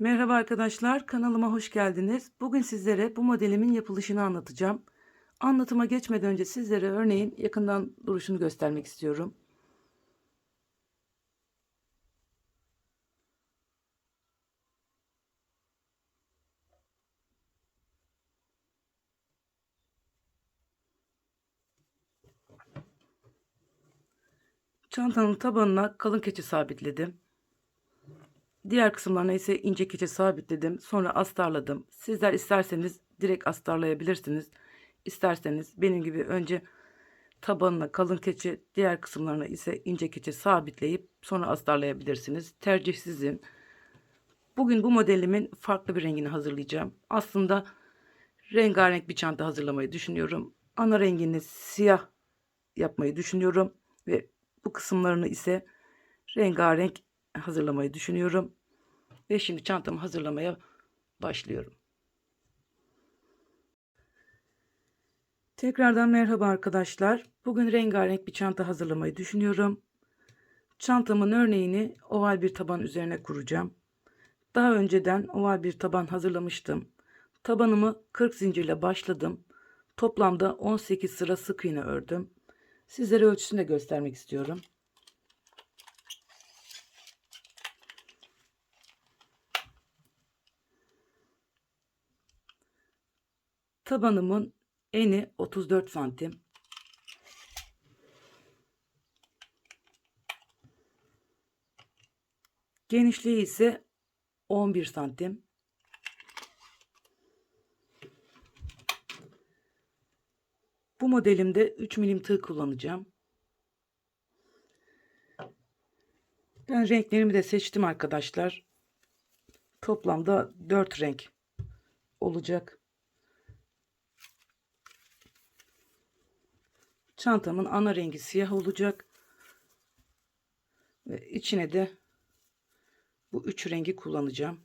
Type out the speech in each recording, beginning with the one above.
Merhaba arkadaşlar, kanalıma hoş geldiniz. Bugün sizlere bu modelimin yapılışını anlatacağım. Anlatıma geçmeden önce sizlere örneğin yakından duruşunu göstermek istiyorum. Çantanın tabanına kalın keçi sabitledim. Diğer kısımlarına ise ince keçe sabitledim. Sonra astarladım. Sizler isterseniz direkt astarlayabilirsiniz. İsterseniz benim gibi önce tabanına kalın keçe, diğer kısımlarına ise ince keçe sabitleyip sonra astarlayabilirsiniz. Tercih sizin. Bugün bu modelimin farklı bir rengini hazırlayacağım. Aslında rengarenk bir çanta hazırlamayı düşünüyorum. Ana rengini siyah yapmayı düşünüyorum ve bu kısımlarını ise rengarenk hazırlamayı düşünüyorum. Ve şimdi çantamı hazırlamaya başlıyorum. Tekrardan merhaba arkadaşlar. Bugün rengarenk bir çanta hazırlamayı düşünüyorum. Çantamın örneğini oval bir taban üzerine kuracağım. Daha önceden oval bir taban hazırlamıştım. Tabanımı 40 zincirle başladım. Toplamda 18 sıra sık iğne ördüm. Sizlere ölçüsünü de göstermek istiyorum. Tabanımın eni 34 santim. Genişliği ise 11 santim. Bu modelimde 3 milim tığ kullanacağım. Ben renklerimi de seçtim arkadaşlar. Toplamda 4 renk olacak. Çantamın ana rengi siyah olacak. Ve içine de bu üç rengi kullanacağım.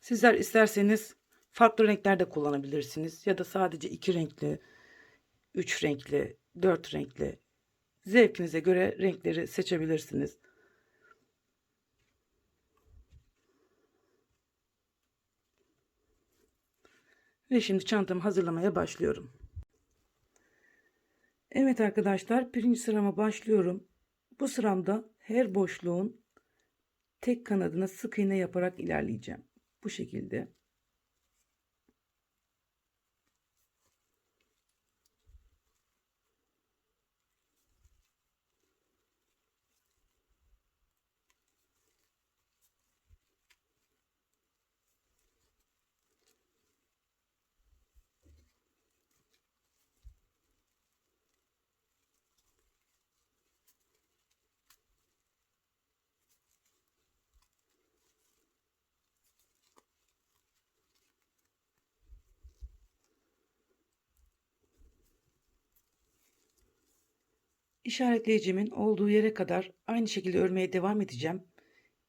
Sizler isterseniz farklı renkler de kullanabilirsiniz. Ya da sadece iki renkli, üç renkli, dört renkli zevkinize göre renkleri seçebilirsiniz. Ve şimdi çantamı hazırlamaya başlıyorum. Evet arkadaşlar birinci sırama başlıyorum. Bu sıramda her boşluğun tek kanadına sık iğne yaparak ilerleyeceğim. Bu şekilde. İşaretleyicimin olduğu yere kadar aynı şekilde örmeye devam edeceğim.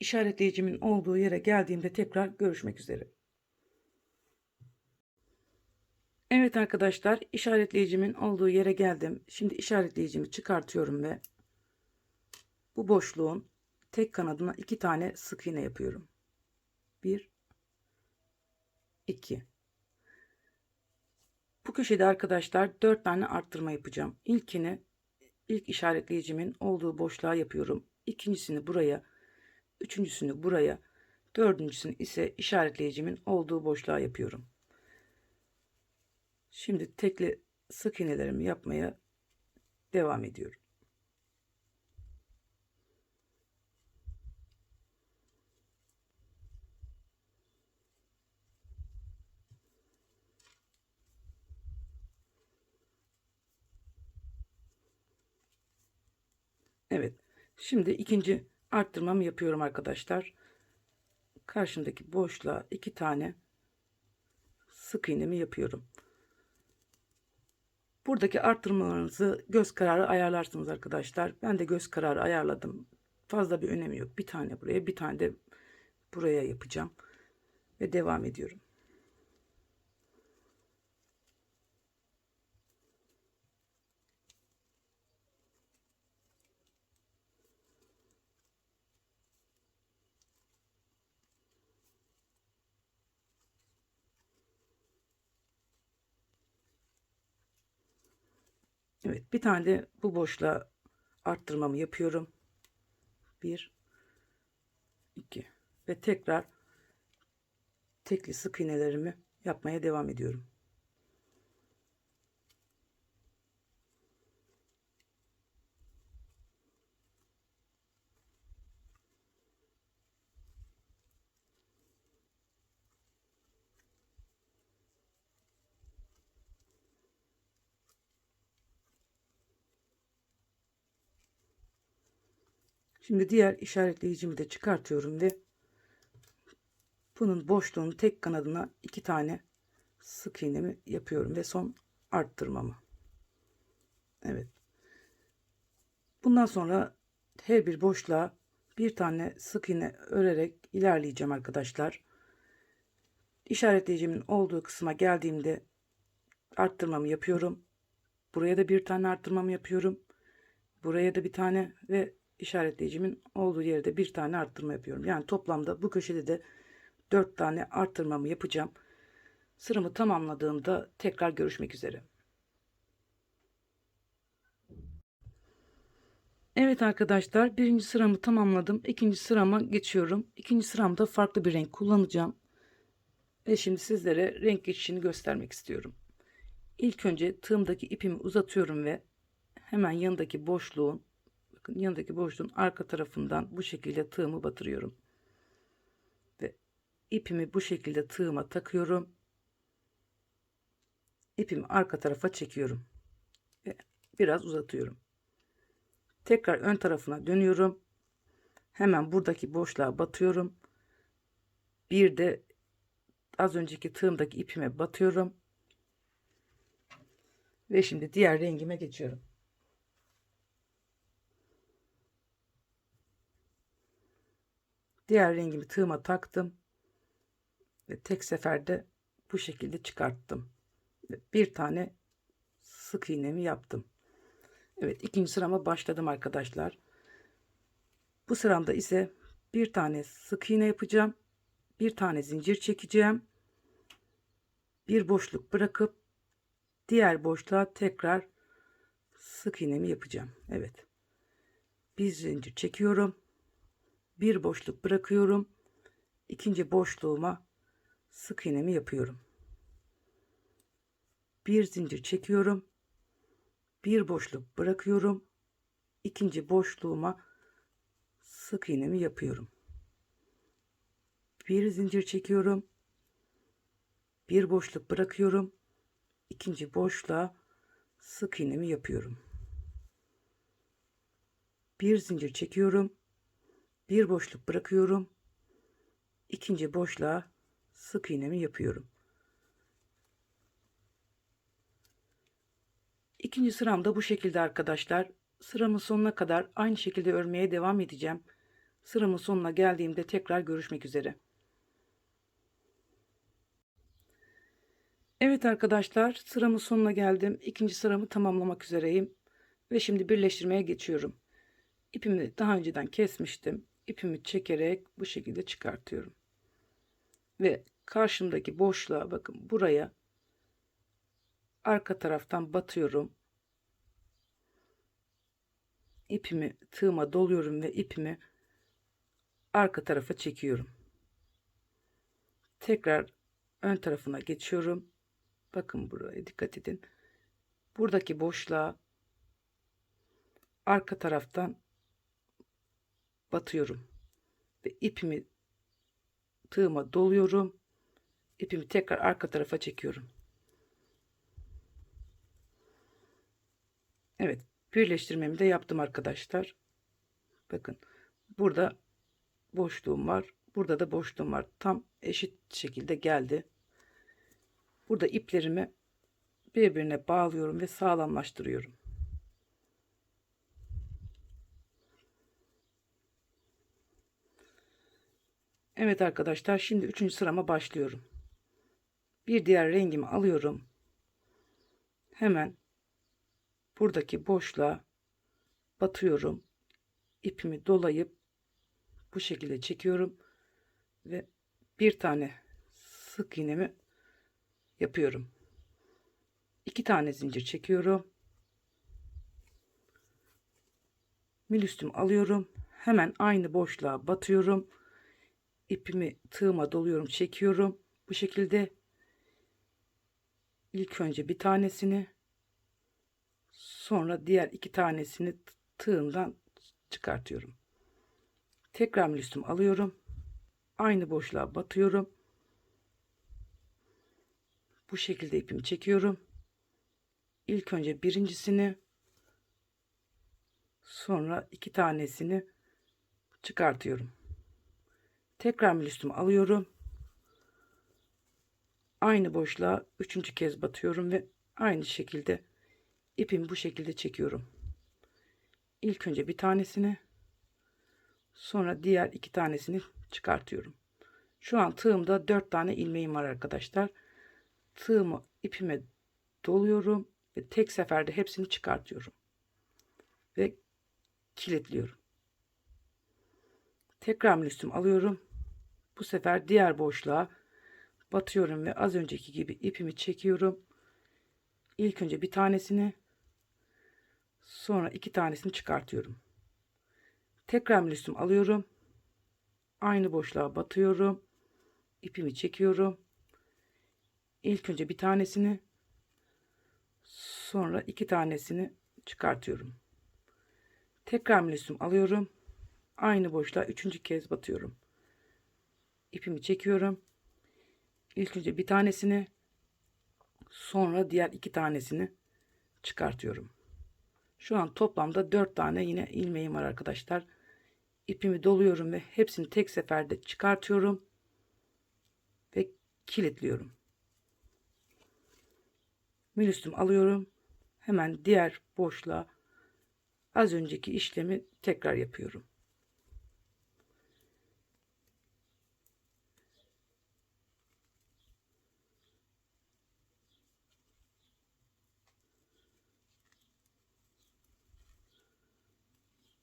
İşaretleyicimin olduğu yere geldiğimde tekrar görüşmek üzere. Evet arkadaşlar işaretleyicimin olduğu yere geldim. Şimdi işaretleyicimi çıkartıyorum ve bu boşluğun tek kanadına iki tane sık iğne yapıyorum. Bir, iki. Bu köşede arkadaşlar dört tane arttırma yapacağım. İlkini ilk işaretleyicimin olduğu boşluğa yapıyorum. İkincisini buraya, üçüncüsünü buraya, dördüncüsünü ise işaretleyicimin olduğu boşluğa yapıyorum. Şimdi tekli sık iğnelerimi yapmaya devam ediyorum. Evet. Şimdi ikinci arttırmamı yapıyorum arkadaşlar. Karşımdaki boşluğa iki tane sık iğnemi yapıyorum. Buradaki arttırmalarınızı göz kararı ayarlarsınız arkadaşlar. Ben de göz kararı ayarladım. Fazla bir önemi yok. Bir tane buraya, bir tane de buraya yapacağım ve devam ediyorum. Evet bir tane de bu boşluğa arttırmamı yapıyorum. 1 2 ve tekrar tekli sık iğnelerimi yapmaya devam ediyorum. Şimdi diğer işaretleyicimi de çıkartıyorum ve bunun boşluğunun tek kanadına iki tane sık iğnemi yapıyorum ve son arttırmamı. Evet. Bundan sonra her bir boşluğa bir tane sık iğne örerek ilerleyeceğim arkadaşlar. İşaretleyicimin olduğu kısma geldiğimde arttırmamı yapıyorum. Buraya da bir tane arttırmamı yapıyorum. Buraya da bir tane ve işaretleyicimin olduğu yerde bir tane arttırma yapıyorum. Yani toplamda bu köşede de 4 tane arttırmamı yapacağım. Sıramı tamamladığımda tekrar görüşmek üzere. Evet arkadaşlar birinci sıramı tamamladım. İkinci sırama geçiyorum. İkinci sıramda farklı bir renk kullanacağım. Ve şimdi sizlere renk geçişini göstermek istiyorum. İlk önce tığımdaki ipimi uzatıyorum ve hemen yanındaki boşluğun bakın yanındaki boşluğun arka tarafından bu şekilde tığımı batırıyorum. Ve ipimi bu şekilde tığıma takıyorum. İpimi arka tarafa çekiyorum. Ve biraz uzatıyorum. Tekrar ön tarafına dönüyorum. Hemen buradaki boşluğa batıyorum. Bir de az önceki tığımdaki ipime batıyorum. Ve şimdi diğer rengime geçiyorum. Diğer rengimi tığıma taktım. Ve tek seferde bu şekilde çıkarttım. Bir tane sık iğnemi yaptım. Evet ikinci sırama başladım arkadaşlar. Bu sıramda ise bir tane sık iğne yapacağım. Bir tane zincir çekeceğim. Bir boşluk bırakıp diğer boşluğa tekrar sık iğnemi yapacağım. Evet. Bir zincir çekiyorum. Bir boşluk bırakıyorum. İkinci boşluğuma sık iğnemi yapıyorum. Bir zincir çekiyorum. Bir boşluk bırakıyorum. İkinci boşluğuma sık iğnemi yapıyorum. Bir zincir çekiyorum. Bir boşluk bırakıyorum. İkinci boşluğa sık iğnemi yapıyorum. Bir zincir çekiyorum. Bir boşluk bırakıyorum. İkinci boşluğa sık iğnemi yapıyorum. İkinci sıramda bu şekilde arkadaşlar. Sıramın sonuna kadar aynı şekilde örmeye devam edeceğim. Sıramın sonuna geldiğimde tekrar görüşmek üzere. Evet arkadaşlar sıramın sonuna geldim. İkinci sıramı tamamlamak üzereyim. Ve şimdi birleştirmeye geçiyorum. İpimi daha önceden kesmiştim. İpimi çekerek bu şekilde çıkartıyorum. Ve karşımdaki boşluğa bakın buraya arka taraftan batıyorum. İpimi tığıma doluyorum ve ipimi arka tarafa çekiyorum. Tekrar ön tarafına geçiyorum. Bakın buraya dikkat edin. Buradaki boşluğa arka taraftan batıyorum. Ve ipimi tığıma doluyorum. İpimi tekrar arka tarafa çekiyorum. Evet birleştirmemi de yaptım arkadaşlar. Bakın burada boşluğum var. Burada da boşluğum var. Tam eşit şekilde geldi. Burada iplerimi birbirine bağlıyorum ve sağlamlaştırıyorum. Evet arkadaşlar şimdi üçüncü sırama başlıyorum. Bir diğer rengimi alıyorum. Hemen buradaki boşluğa batıyorum. İpimi dolayıp bu şekilde çekiyorum ve bir tane sık iğnemi yapıyorum. İki tane zincir çekiyorum. Mil üstüm alıyorum. Hemen aynı boşluğa batıyorum. İpimi tığıma doluyorum, çekiyorum. Bu şekilde ilk önce bir tanesini sonra diğer iki tanesini tığımdan çıkartıyorum. Tekrar mil üstüm alıyorum. Aynı boşluğa batıyorum. Bu şekilde ipimi çekiyorum. İlk önce birincisini sonra iki tanesini çıkartıyorum. Tekrar üstümü alıyorum. Aynı boşluğa üçüncü kez batıyorum ve aynı şekilde ipimi bu şekilde çekiyorum. İlk önce bir tanesini sonra diğer iki tanesini çıkartıyorum. Şu an tığımda dört tane ilmeğim var arkadaşlar. Tığımı ipime doluyorum ve tek seferde hepsini çıkartıyorum. Ve kilitliyorum. Tekrar üstüm alıyorum. Bu sefer diğer boşluğa batıyorum ve az önceki gibi ipimi çekiyorum. İlk önce bir tanesini sonra iki tanesini çıkartıyorum. Tekrar üstüm alıyorum. Aynı boşluğa batıyorum. İpimi çekiyorum. İlk önce bir tanesini sonra iki tanesini çıkartıyorum. Tekrar milüsüm alıyorum. Aynı boşluğa üçüncü kez batıyorum. İpimi çekiyorum. İlk önce bir tanesini sonra diğer iki tanesini çıkartıyorum. Şu an toplamda dört tane yine ilmeğim var arkadaşlar. İpimi doluyorum ve hepsini tek seferde çıkartıyorum ve kilitliyorum. Milüstüm alıyorum. Hemen diğer boşluğa az önceki işlemi tekrar yapıyorum.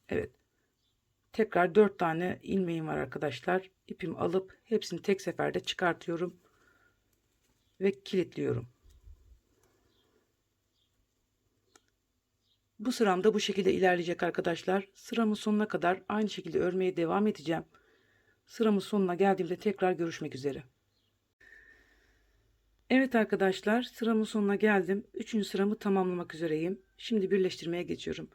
Evet. Tekrar 4 tane ilmeğim var arkadaşlar. İpimi alıp hepsini tek seferde çıkartıyorum ve kilitliyorum. Bu sıram da bu şekilde ilerleyecek arkadaşlar. Sıramın sonuna kadar aynı şekilde örmeye devam edeceğim. Sıramın sonuna geldiğimde tekrar görüşmek üzere. Evet arkadaşlar sıramın sonuna geldim. Üçüncü sıramı tamamlamak üzereyim. Şimdi birleştirmeye geçiyorum.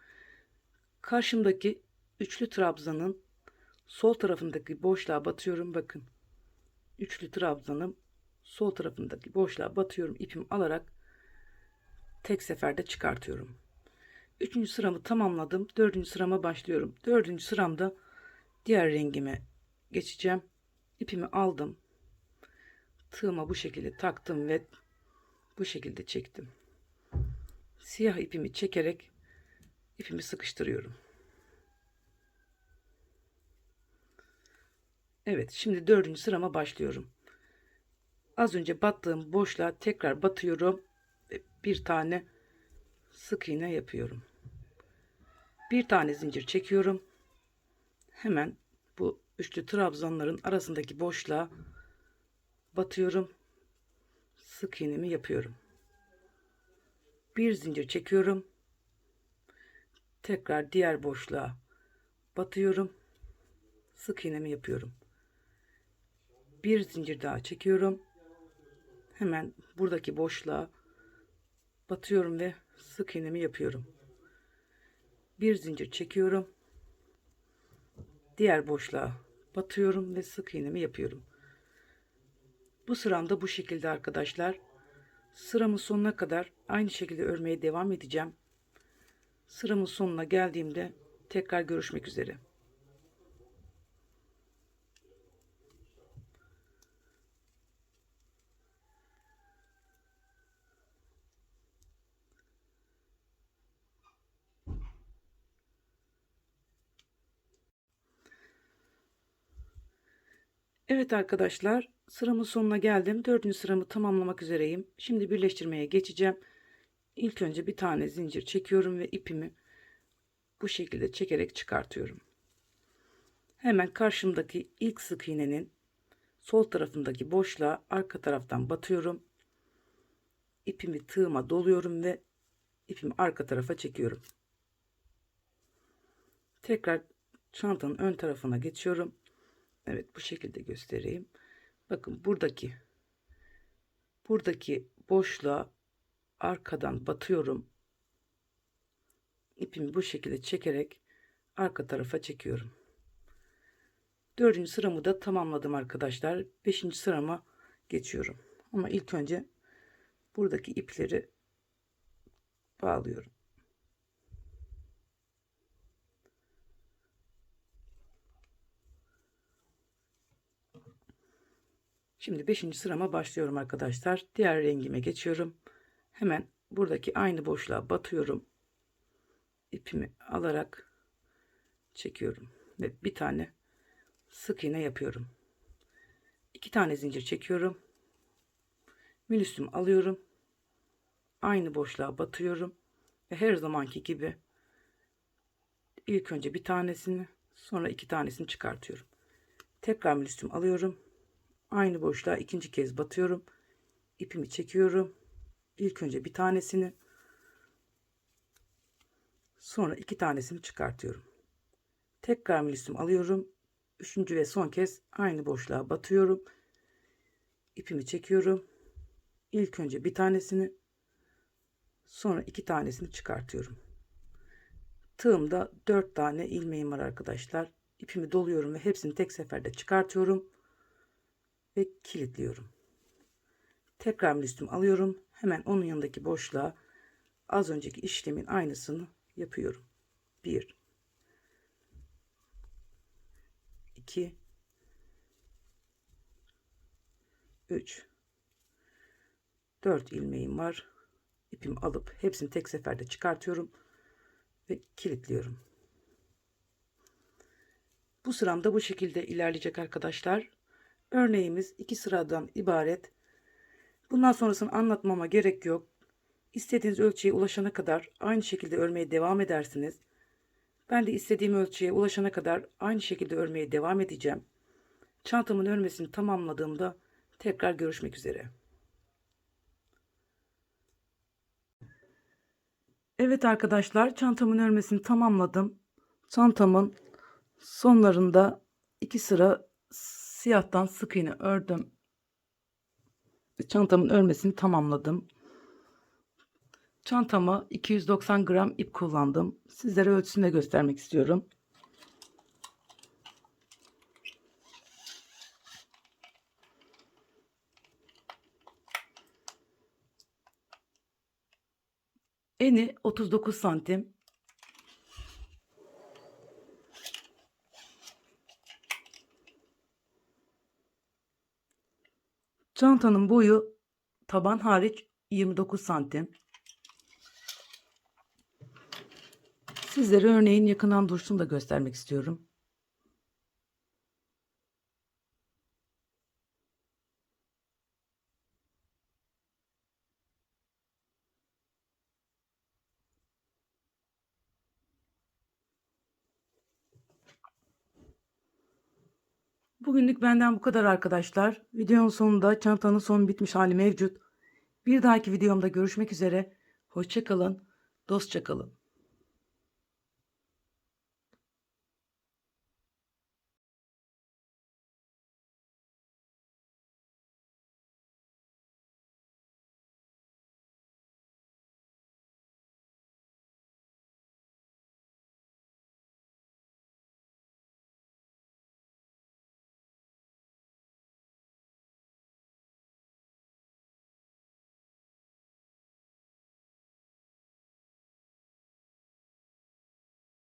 Karşımdaki üçlü trabzanın sol tarafındaki boşluğa batıyorum. Bakın. Üçlü trabzanım sol tarafındaki boşluğa batıyorum. ipimi alarak tek seferde çıkartıyorum. Üçüncü sıramı tamamladım. Dördüncü sırama başlıyorum. Dördüncü sıramda diğer rengime geçeceğim. İpimi aldım. Tığıma bu şekilde taktım ve bu şekilde çektim. Siyah ipimi çekerek ipimi sıkıştırıyorum. Evet şimdi dördüncü sırama başlıyorum. Az önce battığım boşluğa tekrar batıyorum bir tane sık iğne yapıyorum bir tane zincir çekiyorum. Hemen bu üçlü trabzanların arasındaki boşluğa batıyorum. Sık iğnemi yapıyorum. Bir zincir çekiyorum. Tekrar diğer boşluğa batıyorum. Sık iğnemi yapıyorum. Bir zincir daha çekiyorum. Hemen buradaki boşluğa batıyorum ve sık iğnemi yapıyorum. Bir zincir çekiyorum. Diğer boşluğa batıyorum ve sık iğnemi yapıyorum. Bu sıramda bu şekilde arkadaşlar. Sıramın sonuna kadar aynı şekilde örmeye devam edeceğim. Sıramın sonuna geldiğimde tekrar görüşmek üzere Evet arkadaşlar sıramın sonuna geldim. Dördüncü sıramı tamamlamak üzereyim. Şimdi birleştirmeye geçeceğim. İlk önce bir tane zincir çekiyorum ve ipimi bu şekilde çekerek çıkartıyorum. Hemen karşımdaki ilk sık iğnenin sol tarafındaki boşluğa arka taraftan batıyorum. İpimi tığıma doluyorum ve ipimi arka tarafa çekiyorum. Tekrar çantanın ön tarafına geçiyorum. Evet bu şekilde göstereyim. Bakın buradaki buradaki boşluğa arkadan batıyorum. İpimi bu şekilde çekerek arka tarafa çekiyorum. Dördüncü sıramı da tamamladım arkadaşlar. Beşinci sırama geçiyorum. Ama ilk önce buradaki ipleri bağlıyorum. Şimdi 5. sırama başlıyorum arkadaşlar. Diğer rengime geçiyorum. Hemen buradaki aynı boşluğa batıyorum. İpimi alarak çekiyorum ve bir tane sık iğne yapıyorum. İki tane zincir çekiyorum. Minüsüm alıyorum. Aynı boşluğa batıyorum ve her zamanki gibi ilk önce bir tanesini sonra iki tanesini çıkartıyorum. Tekrar minüsüm alıyorum aynı boşluğa ikinci kez batıyorum. İpimi çekiyorum. İlk önce bir tanesini sonra iki tanesini çıkartıyorum. Tekrar milisüm alıyorum. Üçüncü ve son kez aynı boşluğa batıyorum. İpimi çekiyorum. İlk önce bir tanesini sonra iki tanesini çıkartıyorum. Tığımda dört tane ilmeğim var arkadaşlar. İpimi doluyorum ve hepsini tek seferde çıkartıyorum ve kilitliyorum. Tekrar milistim alıyorum. Hemen onun yanındaki boşluğa az önceki işlemin aynısını yapıyorum. 1 2 3 4 ilmeğim var. İpimi alıp hepsini tek seferde çıkartıyorum ve kilitliyorum. Bu sıramda bu şekilde ilerleyecek arkadaşlar. Örneğimiz iki sıradan ibaret. Bundan sonrasını anlatmama gerek yok. İstediğiniz ölçüye ulaşana kadar aynı şekilde örmeye devam edersiniz. Ben de istediğim ölçüye ulaşana kadar aynı şekilde örmeye devam edeceğim. Çantamın örmesini tamamladığımda tekrar görüşmek üzere. Evet arkadaşlar çantamın örmesini tamamladım. Çantamın sonlarında iki sıra siyahtan sık iğne ördüm. Çantamın örmesini tamamladım. Çantama 290 gram ip kullandım. Sizlere ölçüsünü de göstermek istiyorum. Eni 39 santim. Çantanın boyu taban hariç 29 santim. Sizlere örneğin yakından duruşunu da göstermek istiyorum. Bugünlük benden bu kadar arkadaşlar. Videonun sonunda çantanın son bitmiş hali mevcut. Bir dahaki videomda görüşmek üzere. Hoşçakalın, dostça kalın.